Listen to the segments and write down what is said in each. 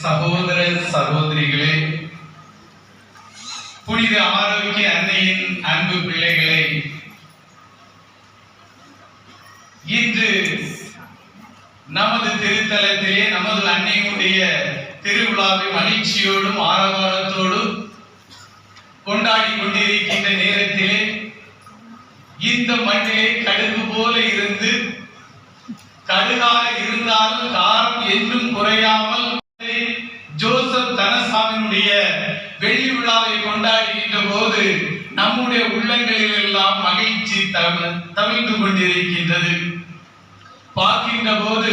சகோதர சகோதரிகளே புனித ஆரோக்கிய அன்னையின் அன்பு பிள்ளைகளே இன்று நமது திருத்தலத்திலே நமது அன்னையுடைய திருவிழாவை மகிழ்ச்சியோடும் ஆரவாரத்தோடும் கொண்டாடி கொண்டிருக்கின்ற நேரத்திலே இந்த மண்ணிலே கடுகு போல இருந்து கடுகாக இருந்தாலும் காரம் என்றும் குறையாமல் ஜோசப் தனசாமியினுடைய வெள்ளி விழாவை கொண்டாடுகின்ற போது நம்முடைய உள்ளங்களில் எல்லாம் மகிழ்ச்சி தவிழ்ந்து கொண்டிருக்கின்றது. பார்க்கின்ற போது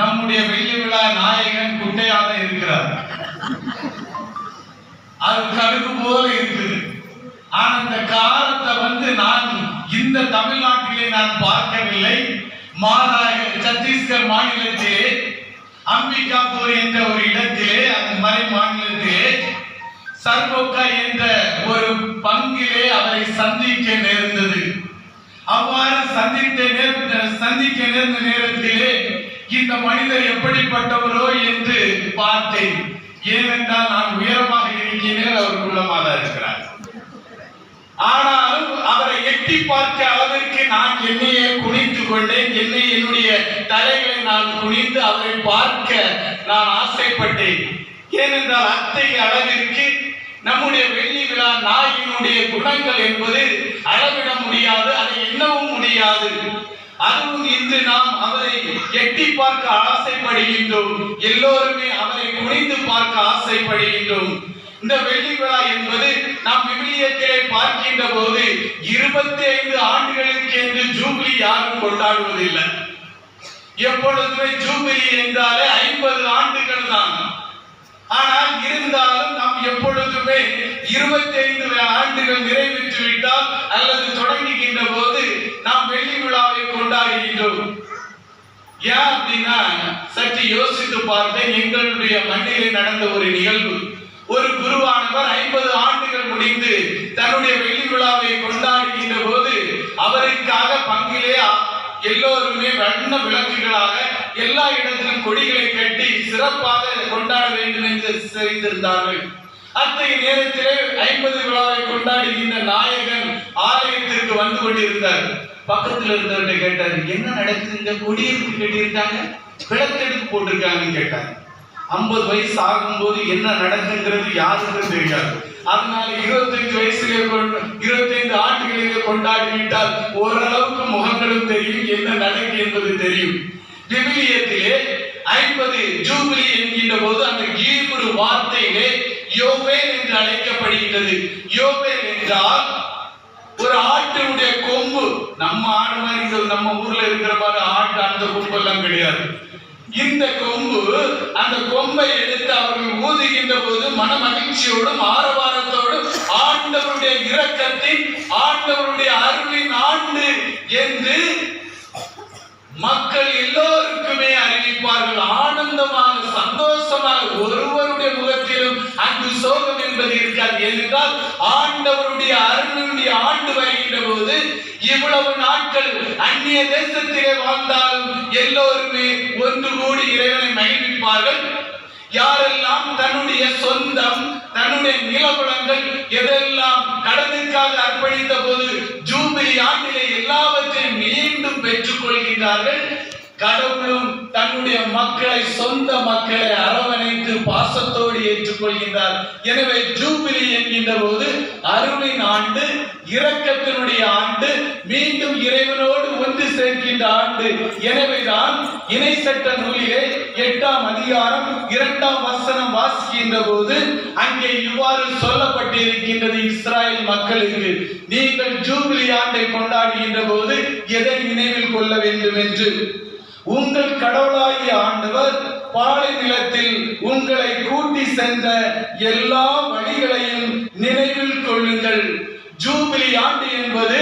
நம்முடைய வெள்ளி விழா நாயகன் குட்டையாக இருக்கிறார். அது கடுகு போல இருக்குது. ஆனா அந்த காலத்தை வந்து நான் இந்த தமிழ்நாட்டிலே நான் பார்க்கவில்லை. மாறாக சத்தீஸ்கர் மாநிலத்திலே அம்பிகாபூர் என்ற ஒரு இடத்திலே அந்த மலை மாநிலத்திலே சர்வோக்கா என்ற ஒரு பங்கிலே அவரை சந்திக்க நேர்ந்தது. அவ்வாறு சந்தித்த நேர்ந்த சந்திக்க நேர்ந்த நேரத்திலே இந்த மனிதர் எப்படிப்பட்டவரோ என்று பார்த்தேன். ஏனென்றால் நான் உயரமாக இருக்கிறேன் அவர் குள்ளமாக இருக்கிறார். ஆனாலும் அவரை எட்டி பார்க்க அளவிற்கு நான் என்னையே குனிந்து கொண்டேன். என்னை என்னுடைய தலைகளை நான் குனிந்து அவரை பார்க்க நான் ஆசைப்பட்டேன். ஏனென்றால் அத்தகைய அளவிற்கு நம்முடைய வெள்ளி விழா நாயினுடைய குணங்கள் என்பது அளவிட முடியாது அதை எண்ணவும் முடியாது. அதுவும் இன்று நாம் அவரை எட்டி பார்க்க ஆசைப்படுகின்றோம். எல்லோருமே அவரை குனிந்து பார்க்க ஆசைப்படுகின்றோம். இந்த வெள்ளி விழா என்பது நாம் விவிலியத்திலே பார்க்கின்ற போது இருபத்தி ஐந்து ஆண்டுகளுக்கு என்று ஜூபிலி யாரும் கொண்டாடுவதில்லை. எப்பொழுதுமே ஜூபிலி என்றாலே ஐம்பது ஆண்டுகள் தான். ஆனால் இருந்தாலும் நாம் எப்பொழுதுமே இருபத்தி ஐந்து ஆண்டுகள் நிறைவேற்றி விட்டால் அல்லது தொடங்குகின்ற போது நாம் வெள்ளி விழாவை கொண்டாடுகின்றோம். ஏன் அப்படின்னா சற்று யோசித்து பார்த்தேன் எங்களுடைய மண்ணிலே நடந்த ஒரு நிகழ்வு. ஒரு குருவானவர் ஐம்பது ஆண்டுகள் முடிந்து தன்னுடைய வெள்ளி விழாவை கொண்டாடுகின்ற போது அவருக்காக பங்கிலே எல்லோருமே வண்ண விளக்குகளாக எல்லா இடத்திலும் கொடிகளை கட்டி சிறப்பாக கொண்டாட வேண்டும் என்று செய்திருந்தார்கள் அத்தகைய நேரத்திலே ஐம்பது விழாவை கொண்டாடுகின்ற நாயகன் ஆலயத்திற்கு வந்து கொண்டிருந்தார். பக்கத்துல இருந்தவர்கிட்ட கேட்டார் என்ன நடக்குதுங்க கொடியிருப்பு கட்டியிருக்காங்க? விளக்கெடுப்பு போட்டிருக்காங்கன்னு கேட்டார். ஐம்பது வயசு ஆகும்போது என்ன நடக்குங்கிறது யாருக்கும் தெரியாது. அதனால இருபத்தஞ்சு வயசுல கொண்டு இருபத்தைந்து ஆண்டுகளிலே கொண்டாடிவிட்டால் ஓரளவுக்கு முகங்களும் தெரியும் என்ன நடக்கு என்பது தெரியும். விவிலியத்திலே ஐம்பது ஜூபிலி என்கின்ற போது அந்த ஈர்ப்புடு வார்த்தையிலே யோவேல் என்று அழைக்கப்படுகின்றது. யோவேல் என்றால் ஒரு ஆட்டினுடைய கொம்பு. நம்ம ஆடு மாதிரி நம்ம ஊர்ல இருக்கிற மாதிரி ஆட்டு அந்த கொம்பு எல்லாம் கிடையாது. இந்த கொம்பு அந்த கொம்பை எடுத்து அவர்கள் ஊதுகின்ற போது மன மகிழ்ச்சியோடும் ஆரவாரத்தோடும் ஆண்டவருடைய இரக்கத்தின் ஆண்டவருடைய அருளின் ஆண்டு என்று மக்கள் எல்லோரும் சோகமாக ஒருவருடைய முகத்திலும் அங்கு சோகம் என்பது இருக்காது. என்றால் ஆண்டவருடைய அருணனுடைய ஆண்டு வருகின்ற போது இவ்வளவு நாட்கள் அந்நிய தேசத்திலே வாழ்ந்தாலும் எல்லோருமே ஒன்று கூடி இறைவனை மகிழ்விப்பார்கள். யாரெல்லாம் தன்னுடைய சொந்தம் தன்னுடைய நிலவளங்கள் எதெல்லாம் கடனுக்காக அர்ப்பணித்த போது ஜூபிலி ஆண்டிலே எல்லாவற்றையும் மீண்டும் பெற்றுக் கொள்கின்றார்கள் கடவுளும் தன்னுடைய மக்களை சொந்த மக்களை அற பாசத்தோடு ஏற்றுக்கொள்கின்றார். எனவே ஜூபிலி என்கின்ற போது அருளின் ஆண்டு இரக்கத்தினுடைய ஆண்டு மீண்டும் இறைவனோடு ஒன்று சேர்க்கின்ற ஆண்டு. எனவேதான் இணை சட்ட நூலிலே எட்டாம் அதிகாரம் இரண்டாம் வசனம் வாசிக்கின்ற போது அங்கே இவ்வாறு சொல்லப்பட்டிருக்கின்றது இஸ்ராயல் மக்களுக்கு நீங்கள் ஜூபிலி ஆண்டை கொண்டாடுகின்ற போது எதை நினைவில் கொள்ள வேண்டும் என்று? உங்கள் கடவுளாகிய ஆண்டவர் பாலைநிலத்தில் உங்களை கூட்டி சென்ற எல்லா வழிகளையும் நினைவில் கொள்ளுங்கள். ஜூபிலி ஆண்டு என்பது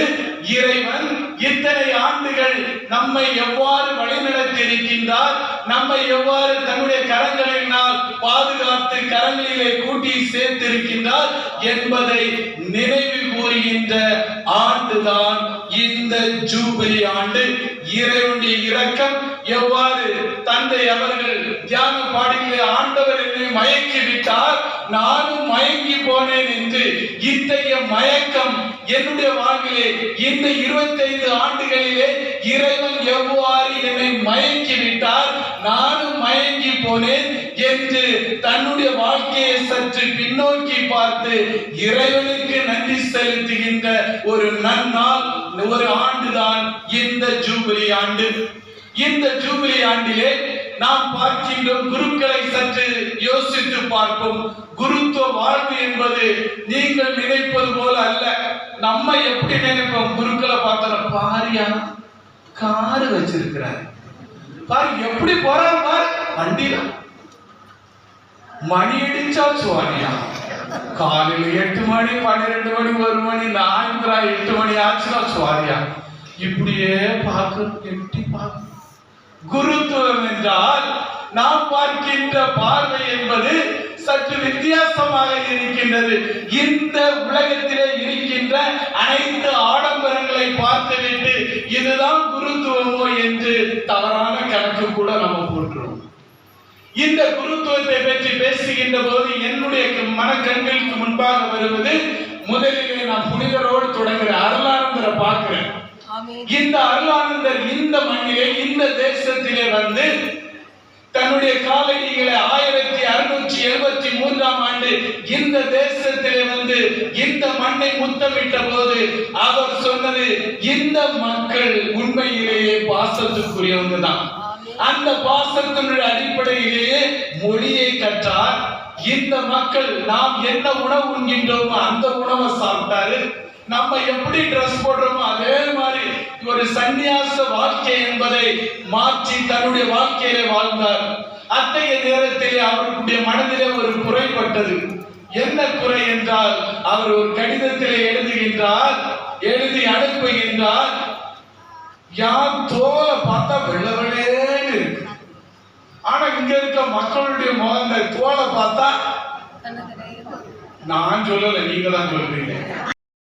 இறைவன் இத்தனை ஆண்டுகள் நம்மை எவ்வாறு வழிநடத்தி இருக்கின்றார் நம்மை எவ்வாறு தன்னுடைய கரங்களினால் பாதுகாத்து கரங்களிலே கூட்டி சேர்த்திருக்கின்றார் என்பதை நினைவில் கூறுகின்ற ஆண்டுதான் இந்த ஜூபிலி ஆண்டு. இறைவனுடைய இரக்கம் எவ்வாறு தந்தை அவர்கள் தியான பாடிலே ஆண்டவர் என்னை மயக்கி விட்டார் நானும் மயங்கி போனேன் என்று இத்தகைய மயக்கம் என்னுடைய வாழ்விலே இந்த இருபத்தைந்து ஆண்டுகளிலே இறைவன் எவ்வாறு என்னை மயக்கி விட்டார் நானும் மயங்கி போனேன் என்று தன்னுடைய வாழ்க்கையை சற்று பின்னோக்கி பார்த்து இறைவனுக்கு நன்றி செலுத்துகின்ற ஒரு நன்னால் ஒரு ஆண்டுதான் இந்த ஜூபிலி ஆண்டு. இந்த ஜூபிலி ஆண்டிலே நாம் பார்க்கின்றோம் குருக்களை சற்று யோசித்து பார்க்கும் குருத்துவ வாழ்வு என்பது நீங்கள் நினைப்பது போல அல்ல. நம்ம எப்படி நினைப்போம்? குருக்களை பார்த்தோம் பாரியா காரு வச்சிருக்கிறார். பாரு எப்படி போறாரு பாரு. வண்டியில. மணி அடிச்சா சுவாரியா காலையில எட்டு மணி பன்னிரெண்டு மணி ஒரு மணி நாயந்திரா எட்டு மணி ஆச்சுன்னா சுவாரியா இப்படியே பார்க்க எப்படி பார்க்க. குருத்துவம் என்றால் நாம் பார்க்கின்ற பார்வை என்பது சற்று வித்தியாசமாக இருக்கின்றது. இந்த உலகத்திலே இருக்கின்ற அனைத்து ஆடம்பரங்களை பார்த்துவிட்டு இதுதான் குருத்துவமோ என்று தவறான கணக்கு கூட நம்ம போட்டுறோம். இந்த குருத்துவத்தை பற்றி பேசுகின்ற போது என்னுடைய மனக்கண்களுக்கு முன்பாக வருவது முதலிலே நான் புனிதரோடு தொடங்குற அருளானந்தரை பார்க்கிறேன். இந்த அருளானந்தர் இந்த மண்ணிலே இந்த வந்து தன்னுடைய காலடிகளை ஆயிரத்தி அறுநூற்றி எழுபத்தி மூன்றாம் ஆண்டு இந்த தேசத்திலே வந்து இந்த மண்ணை முத்தமிட்ட போது அவர் சொன்னது இந்த மக்கள் உண்மையிலேயே பாசத்துக்குரியவங்க தான் அந்த பாசத்தினுடைய அடிப்படையிலேயே மொழியை கற்றார். இந்த மக்கள் நாம் என்ன உணவு உண்கின்றோமோ அந்த உணவை சாப்பிட்டாரு. நம்ம எப்படி ட்ரெஸ் போடுறோமோ அதே மாதிரி ஒரு சந்நியாச வாழ்க்கை என்பதை மாற்றி தன்னுடைய வாழ்க்கையிலே வாழ்ந்தார். அத்தகைய நேரத்திலே அவருடைய மனதிலே ஒரு குறைப்பட்டது என்ன குறை என்றால் அவர் ஒரு கடிதத்திலே எழுதுகின்றார் எழுதி அனுப்புகின்றார். யார் தோலை பார்த்தா வெள்ளை வெள்ளேன்னு ஆனா இங்க இருக்க மக்களுடைய முகந்த தோலை பார்த்தா நான் சொல்லல நீங்க தான் சொல்றீங்க.